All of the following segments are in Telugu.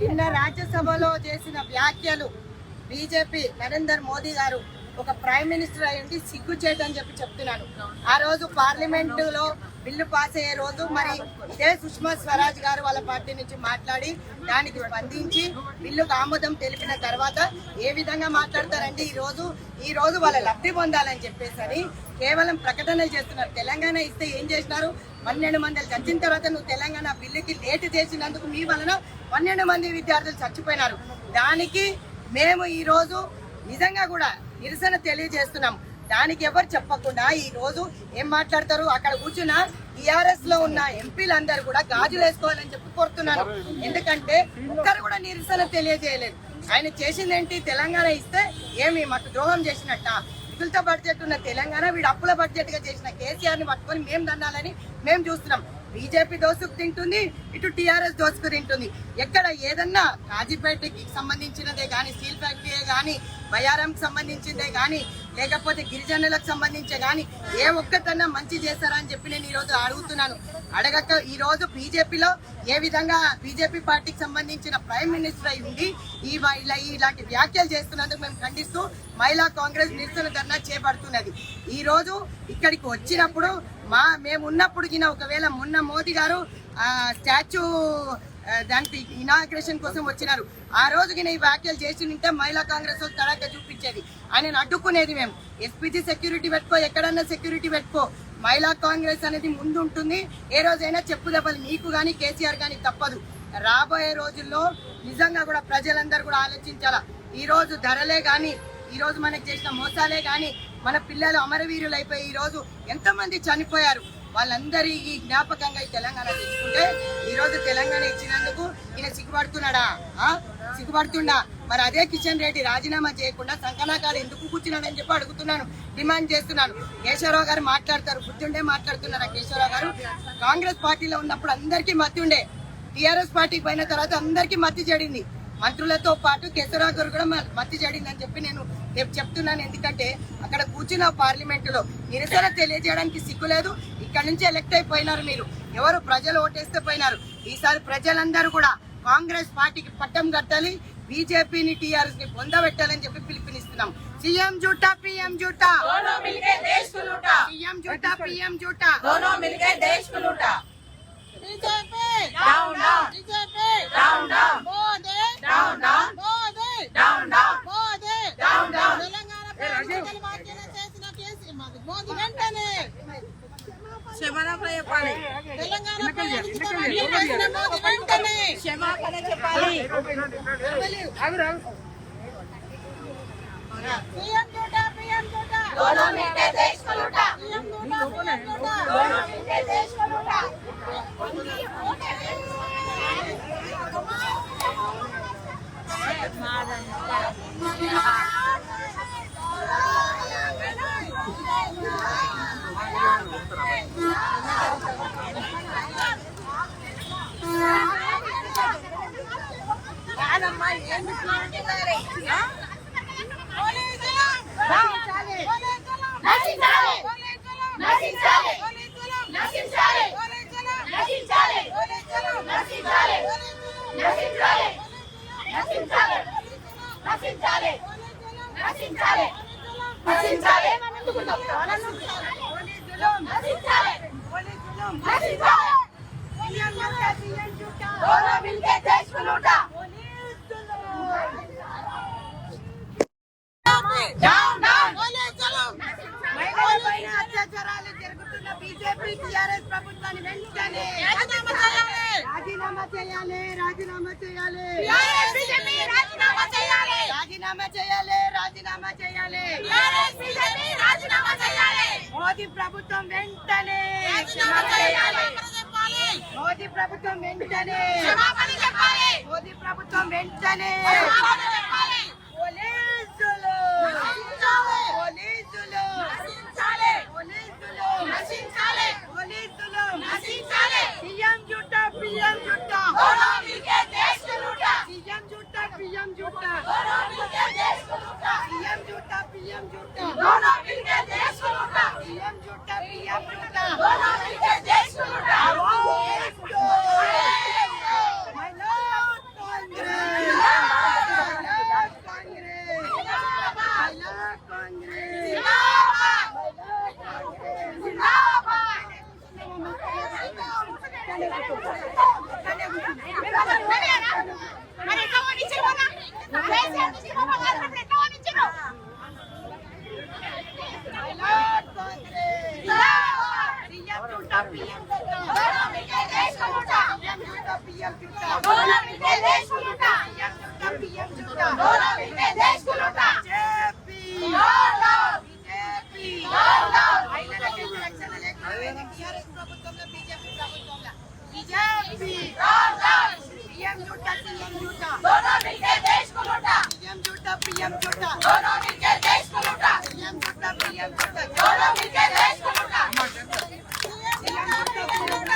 నిన్న రాజ్యసభలో చేసిన వ్యాఖ్యలు బీజేపీ నరేందర్ మోదీ గారు ఒక ప్రైమ్ మినిస్టర్ అయ్యింది సిగ్గు సిగ్గు అని చెప్పి చెప్తున్నాను. ఆ రోజు పార్లమెంట్లో బిల్లు పాస్ అయ్యే రోజు మరి ఇదే సుష్మా స్వరాజ్ గారు వాళ్ళ పార్టీ నుంచి మాట్లాడి దానికి స్పందించి బిల్లుకు ఆమోదం తెలిపిన తర్వాత ఏ విధంగా మాట్లాడతారండి? ఈ రోజు ఈ రోజు వాళ్ళ లబ్ధి పొందాలని చెప్పేసి కేవలం ప్రకటనలు చేస్తున్నారు. తెలంగాణ ఇస్తే ఏం చేసినారు? పన్నెండు మంది చచ్చిన తర్వాత నువ్వు తెలంగాణ బిల్లుకి లేట్ చేసినందుకు మీ వలన పన్నెండు మంది విద్యార్థులు చచ్చిపోయినారు. దానికి మేము ఈరోజు నిజంగా కూడా నిరసన తెలియజేస్తున్నాం. దానికి ఎవరు చెప్పకుండా ఈ రోజు ఏం మాట్లాడతారు? అక్కడ కూర్చున్న టిఆర్ఎస్లో ఉన్న ఎంపీలందరూ కూడా గాజులు వేసుకోవాలని చెప్పి కోరుతున్నారు ఎందుకంటే ఒక్కరు కూడా నిరసన తెలియజేయలేదు. ఆయన చేసింది ఏంటి తెలంగాణ ఇస్తే ఏమి? మాకు ద్రోహం చేసినట్ట? నిధులతో బడ్జెట్ ఉన్న తెలంగాణ వీడు అప్పుల బడ్జెట్గా చేసిన కేసీఆర్ని పట్టుకొని మేము దన్నాలని మేము చూస్తున్నాం. బీజేపీ దోసుకు తింటుంది ఇటు టీఆర్ఎస్ దోసుకు తింటుంది. ఎక్కడ ఏదన్నా కాజీపేటకి సంబంధించినదే కానీ స్టీల్ ఫ్యాక్టరీయే కానీ బయారంకి సంబంధించిందే కానీ లేకపోతే గిరిజనులకు సంబంధించే కానీ ఏ ఒక్కటన్నా మంచి చేస్తారా అని చెప్పి నేను ఈరోజు అడుగుతున్నాను. అడగక ఈరోజు బీజేపీలో ఏ విధంగా బీజేపీ పార్టీకి సంబంధించిన ప్రైమ్ మినిస్టర్ అయి ఉండి ఈ ఇలా ఇలాంటి వ్యాఖ్యలు చేస్తున్నందుకు మేము ఖండిస్తూ మహిళా కాంగ్రెస్ నిరసన ధర్నా చేపడుతున్నది. ఈరోజు ఇక్కడికి వచ్చినప్పుడు మా మేము ఉన్నప్పుడు ఒకవేళ మొన్న మోదీ గారు స్టాచ్యూ దానికి ఇనాగ్రేషన్ కోసం వచ్చినారు. ఆ రోజు నేను ఈ వ్యాఖ్యలు చేసి ఉంటే మహిళా కాంగ్రెస్ వాళ్ళు తడాక చూపించేది. ఆయన అడ్డుకునేది మేము. ఎస్పీజీ సెక్యూరిటీ పెట్టుకో ఎక్కడన్నా సెక్యూరిటీ పెట్టుకో. మహిళా కాంగ్రెస్ అనేది ముందు ఉంటుంది ఏ రోజైనా చెప్పు దెబ్బలు. నీకు కానీ కేసీఆర్ కానీ తప్పదు. రాబోయే రోజుల్లో నిజంగా కూడా ప్రజలందరూ కూడా ఆలోచించాలా? ఈరోజు ధరలే కానీ ఈరోజు మనకు చేసిన మోసాలే కానీ మన పిల్లలు అమరవీరులు అయిపోయి ఈ రోజు ఎంతమంది చనిపోయారు? వాళ్ళందరి ఈ జ్ఞాపకంగా ఈ తెలంగాణ తెచ్చుకుంటే ఈ రోజు తెలంగాణ ఇచ్చినందుకు ఈయన సిగ్గుపడుతున్నాడా? ఆ? సిగ్గుపడుతుండా? మరి అదే కిషన్ రెడ్డి రాజీనామా చేయకుండా సంకనాకాడు ఎందుకు కూర్చున్నాడని చెప్పి అడుగుతున్నాను. డిమాండ్ చేస్తున్నాను. కేశవరావు గారు మాట్లాడతారు. గుర్తుండే మాట్లాడుతున్నారా కేశవరావు గారు? కాంగ్రెస్ పార్టీలో ఉన్నప్పుడు అందరికీ మతి ఉండే. టీఆర్ఎస్ పార్టీకి పోయిన తర్వాత అందరికీ మతి చెడింది. మంత్రులతో పాటు కేశవరావు గారు కూడా మత్తి చెడింది అని చెప్పి నేను రేపు చెప్తున్నాను ఎందుకంటే అక్కడ కూర్చున్న పార్లమెంటులో నిరసన తెలియజేయడానికి సిగ్గు లేదు. ఇక్కడ నుంచి ఎలక్ట్ అయిపోయినారు మీరు. ఎవరు ప్రజలు ఓటేస్తే పోయినారు. ఈసారి ప్రజలందరూ కూడా కాంగ్రెస్ పార్టీకి పట్టం కట్టాలి బీజేపీని టీఆర్ఎస్ని పొందబెట్టాలని చెప్పి పిలుపునిస్తున్నాం. సీఎం జూటా పీఎం జూటా. జూటా పిఎం జూటా. బీజేపీ. డౌన్ డౌన్ తెలంగాణ ప్రజలు మాకేనా చేసిన కేసు మాది మోదీ వెంటనే క్షమాపణ చెప్పాలి తెలంగాణ ప్రజలు వెంటనే క్షమాపణ చెప్పాలి పిఎం జూటా పిఎం జూటా दोनों मीठे देश को लूटा నశించాలి నశించాలి నశించాలి నశించాలి दोनों मिलके देश को लूटा डाउन डाउन మహిళలపైన అత్యాచారాలు జరుగుతున్న బీజేపీ టీఆర్ఎస్ ప్రభుత్వాన్ని వెంటనే రాజీనామా చేయాలి రాజీనామా చేయాలి రాజీనామా చేయాలి బీజేపీ రాజీనామా చేయాలి రాజీనామా చేయాలి. మోదీ ప్రభుత్వం వెంటనే మోదీ ప్రభుత్వం వెంటనే మోదీ ప్రభుత్వం వెంటనే Gracias. पीएम छोटा दोनों मिलके देश को लूटा पीएम छोटा पीएम छोटा दोनों मिलके देश को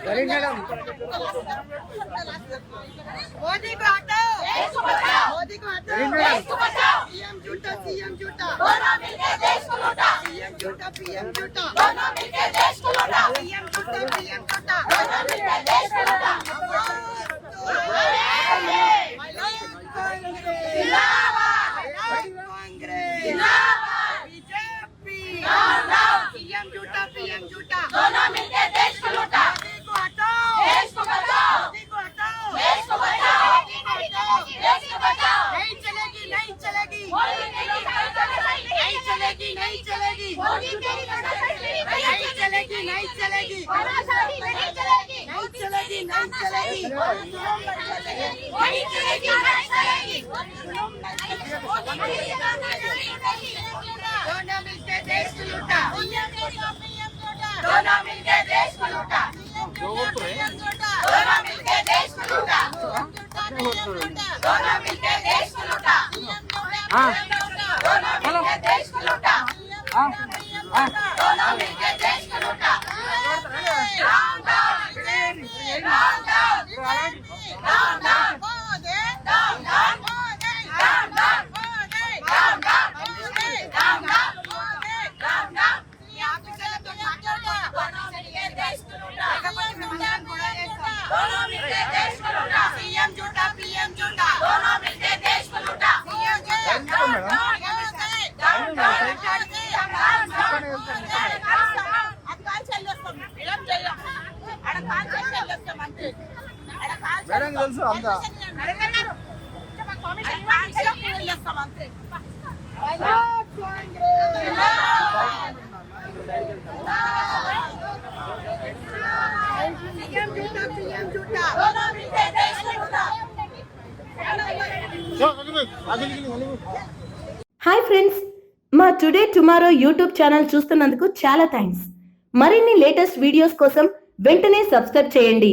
करें मैडम। मोदी को हटाओ। देश को बचाओ। मोदी को हटाओ। देश को बचाओ। पीएम झूठा सीएम झूठा दोनों मिलके देश को लूटा। पीएम झूठा पीएम झूठा दोनों मिलके देश को लूटा। पीएम झूठा पीएम झूठा दोनों मिलके देश को लूटा राम राम राम राम 了。你，అందరికి తెలుసు అంత? హాయ్ ఫ్రెండ్స్ మా టుడే టుమారో యూట్యూబ్ ఛానల్ చూస్తున్నందుకు చాలా థ్యాంక్స్ మరిన్ని లేటెస్ట్ వీడియోస్ కోసం వెంటనే సబ్స్క్రైబ్ చేయండి.